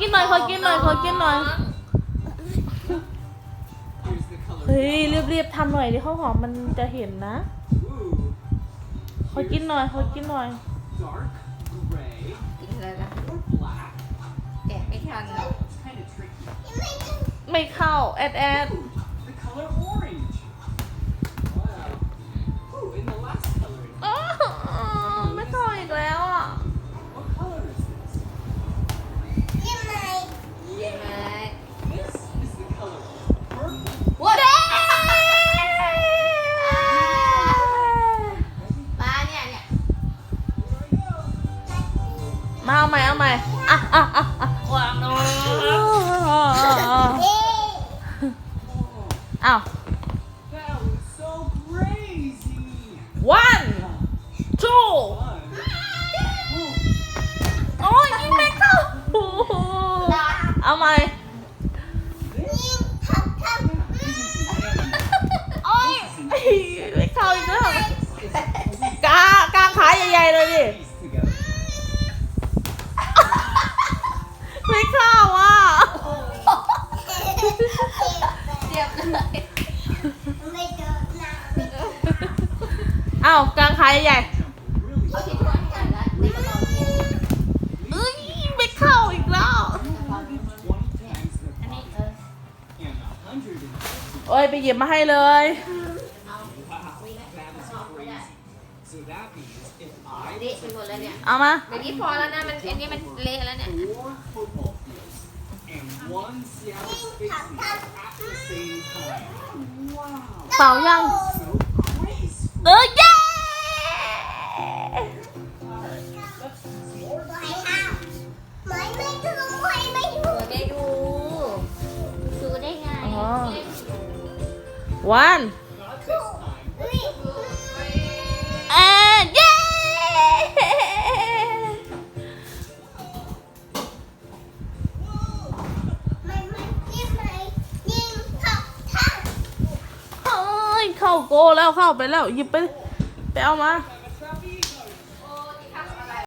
กินหน่อยขอกินหน่อยขอกินหน่อย Here's the color. เฮ้ยรีบๆทำหน่อยดิข้าวหอมมันจะเห็นนะ Ooh. ขอกินหน่อยขอกินหน่อย Dark gray กินเลยนะ or black. แกะไม่ทันหรอก It's kind of tricky. ไม่เข้าแอดแอด มาเอาใหม่เอาใหม่อะอะอะอะวางลงอ้าว That was so crazy. one two Fun. Ooh, โอ้ยยิงไม่เข้าโอ้โหเอาใหม่ this โอ้ยไม่เข้าอีกแล้วกากางขาใหญ่ๆเลยดิ ไม่เข้าอะเจ็บเลยอ้าวกางขาใหญ่เอาที่ทวนกันแล้วในกระเป๋าเนี่ยๆเอ้ยไม่เข้าอีกแล้ว20 times the อันนี้เออโอ้ยไปหยิบมาให้เลย เละไปหมดแล้วเนี่ยเอามา เดี๋ยวนี้พอแล้วนะมันอันนี้มันเละแล้วเนี่ย four football fields and one Seattle Space Needle at the same time. Wow, เป่ายัง so graceful. เออเย้ Let's do some more. เปิดได้ดูดูได้ไงอ๋อวัน โกแล้วเข้าไปแล้วหยิบไปไปเอามา